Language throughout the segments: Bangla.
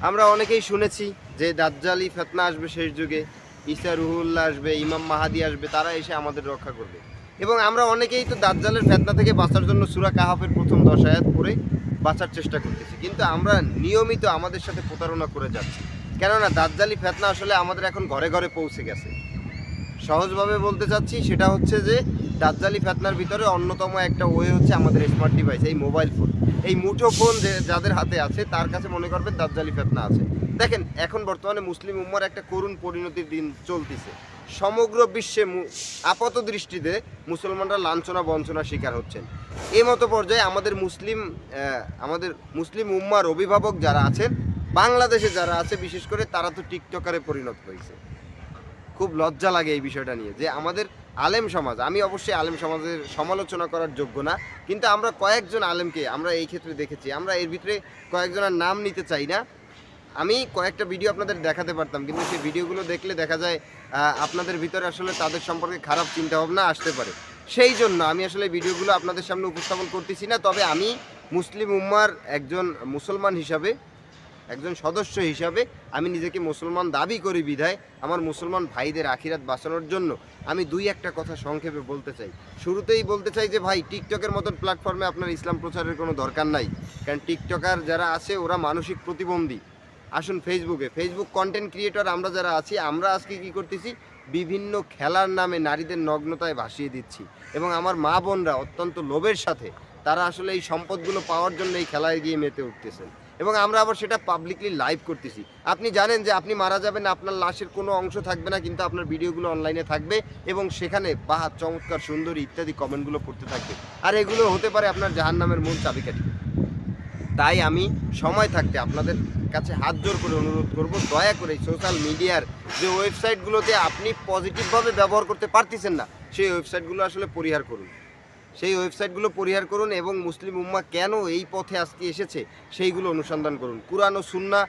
আমরা অনেকেই শুনেছি যে দাজ্জালি ফেতনা আসবে শেষ যুগে, ঈসা রুহুল্লাহ আসবে, ইমাম মাহাদি আসবে, তারা এসে আমাদের রক্ষা করবে। এবং আমরা অনেকেই তো দাজ্জালের ফেতনা থেকে বাঁচার জন্য সুরা কাহাফের প্রথম দশ আয়াত পড়ে বাঁচার চেষ্টা করতেছি। কিন্তু আমরা নিয়মিত আমাদের সাথে প্রতারণা করে যাচ্ছি। কেননা দাজ্জালি ফেতনা আসলে আমাদের এখন ঘরে ঘরে পৌঁছে গেছে। সহজভাবে বলতে চাচ্ছি সেটা হচ্ছে যে দাজ্জালি ফেতনার ভিতরে অন্যতম একটা ওয়ে হচ্ছে আমাদের স্মার্ট ডিভাইস এই মোবাইল ফোন এই মুঠো ফোন যাদের হাতে আছে, তার কাছে মনে করবেন দাজ্জালি ফেতনা আছে। দেখেন, এখন বর্তমানে মুসলিম উম্মার একটা করুণ পরিণতির দিন চলতেছে। সমগ্র বিশ্বে আপাত দৃষ্টিতে মুসলমানরা লাঞ্ছনা বঞ্চনার শিকার হচ্ছেন। এই মতো পর্যায়ে আমাদের মুসলিম আমাদের মুসলিম উম্মার অভিভাবক যারা আছেন, বাংলাদেশে যারা আছে, বিশেষ করে তারা তো টিকটকারে পরিণত হয়েছে। খুব লজ্জা লাগে এই বিষয়টা নিয়ে যে আমাদের আলেম সমাজ। আমি অবশ্যই আলেম সমাজের সমালোচনা করার যোগ্য না, কিন্তু আমরা কয়েকজন আলেমকে আমরা এই ক্ষেত্রে দেখেছি। আমরা এর ভিতরে কয়েকজনের নাম নিতে চাই না। আমি কয়েকটা ভিডিও আপনাদের দেখাতে পারতাম, কিন্তু সেই ভিডিওগুলো দেখলে দেখা যায় আপনাদের ভিতরে আসলে তাদের সম্পর্কে খারাপ চিন্তাভাবনা আসতে পারে। সেই জন্য আমি আসলে ভিডিওগুলো আপনাদের সামনে উপস্থাপন করতেছি না, তবে আমি মুসলিম উম্মার একজন মুসলমান হিসাবে একজন সদস্য হিসাবে আমি নিজেকে মুসলমান দাবি করি বিধায় আমার মুসলমান ভাইদের আখিরাত বাঁচানোর জন্য আমি দুই একটা কথা সংক্ষেপে বলতে চাই। শুরুতেই বলতে চাই যে ভাই, টিকটকের মতন প্ল্যাটফর্মে আপনার ইসলাম প্রচারের কোনো দরকার নাই। কারণ টিকটকার যারা আছে, ওরা মানসিক প্রতিবন্ধী। আসুন ফেসবুকে ফেসবুক কন্টেন্ট ক্রিয়েটর আমরা যারা আছি, আমরা আজকে কি করতেছি? বিভিন্ন খেলার নামে নারীদের নগ্নতায় ভাসিয়ে দিচ্ছি। এবং আমার মা বোনরা অত্যন্ত লোভের সাথে তারা আসলে এই সম্পদগুলো পাওয়ার জন্য এই খেলায় গিয়ে মেতে উঠতেছেন। এবং আমরা আবার সেটা পাবলিকলি লাইভ করতেছি। আপনি জানেন যে আপনি মারা যাবেন, আপনার লাশের কোনো অংশ থাকবে না, কিন্তু আপনার ভিডিওগুলো অনলাইনে থাকবে এবং সেখানে বাহা চমৎকার, সুন্দরী ইত্যাদি কমেন্টগুলো পড়তে থাকবে। আর এগুলো হতে পারে আপনার জাহান্নামের মূল চাবিকাঠি। তাই আমি সময় থাকতে আপনাদের কাছে হাত জোর করে অনুরোধ করব, দয়া করে সোশ্যাল মিডিয়ার যে ওয়েবসাইটগুলোতে আপনি পজিটিভভাবে ব্যবহার করতে পারতেছেন না, সেই ওয়েবসাইটগুলো আসলে পরিহার করুন। সেই ওয়েবসাইটগুলো পরিহার করুন এবং মুসলিম উম্মা কেন এই পথে আজকে এসেছে সেইগুলো অনুসন্ধান করুন। কুরআন ও সুন্না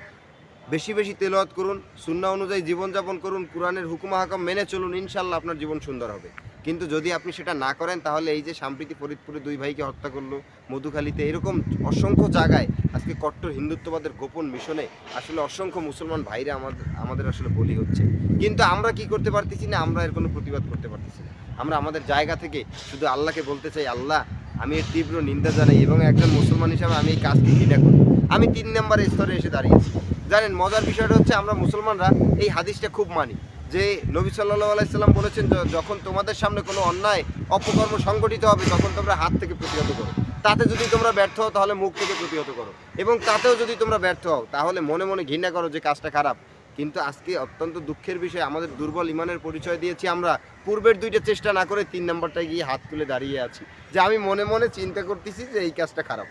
বেশি বেশি তেলাওয়াত করুন, সুন্না অনুযায়ী জীবনযাপন করুন, কোরআনের হুকুম হাকাম মেনে চলুন ইনশাল্লাহ আপনার জীবন সুন্দর হবে। কিন্তু যদি আপনি সেটা না করেন, তাহলে এই যে সাম্প্রতি ফরিদপুরে দুই ভাইকে হত্যা করল, মধুখালীতে, এরকম অসংখ্য জায়গায় আজকে কট্টর হিন্দুত্ববাদের গোপন মিশনে আসলে অসংখ্য মুসলমান ভাইরা আমাদের আমাদের আসলে বলি হচ্ছে। কিন্তু আমরা কি করতে পারতেছি না, আমরা এর কোনো প্রতিবাদ করতে পারতেছি না। আমরা আমাদের জায়গা থেকে শুধু আল্লাহকে বলতে চাই, আল্লাহ, আমি এর তীব্র নিন্দা জানাই এবং একজন মুসলমান হিসাবে আমি এই কাজকে ঘৃণা করি। আমি তিন নম্বর স্তরে এসে দাঁড়িয়েছি। জানেন, মজার বিষয়টা হচ্ছে আমরা মুসলমানরা এই হাদিসটা খুব মানি যে নবী সাল্লাহ আলাইসাল্লাম বলেছেন যখন তোমাদের সামনে কোনো অন্যায়, অপকর্ম সংগঠিত হবে, তখন তোমরা হাত থেকে প্রতিহত করো। তাতে যদি তোমরা ব্যর্থ হও, তাহলে মুখ থেকে প্রতিহত করো। এবং তাতেও যদি তোমরা ব্যর্থ হও, তাহলে মনে মনে ঘৃণা করো যে কাজটা খারাপ। কিন্তু আজকে অত্যন্ত দুঃখের বিষয়, আমাদের দুর্বল ইমানের পরিচয় দিয়েছি আমরা। পূর্বের দুইটা চেষ্টা না করে তিন নম্বরটায় গিয়ে হাত তুলে দাঁড়িয়ে আছি। যে আমি মনে মনে চিন্তা করতেছি যে এই কাজটা খারাপ।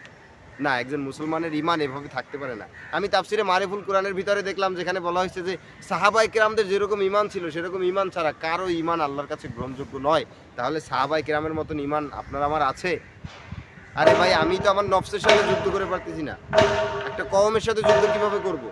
না, একজন মুসলমানের ইমান এভাবে থাকতে পারে না। আমি তাফসিরে মারেফুল কোরআনের ভিতরে দেখলাম যেখানে বলা হয়েছে যে সাহাবাই কেরামদের যেরকম ইমান ছিল, সেরকম ইমান ছাড়া কারও ইমান আল্লাহর কাছে গ্রহণযোগ্য নয়। তাহলে সাহাবাই কেরামের মতন ইমান আপনার আমার আছে? আরে ভাই, আমি তো আমার নফসের সাথে যুদ্ধ করে পারতেছি না। একটা কওমের সাথে যুদ্ধ কীভাবে করব?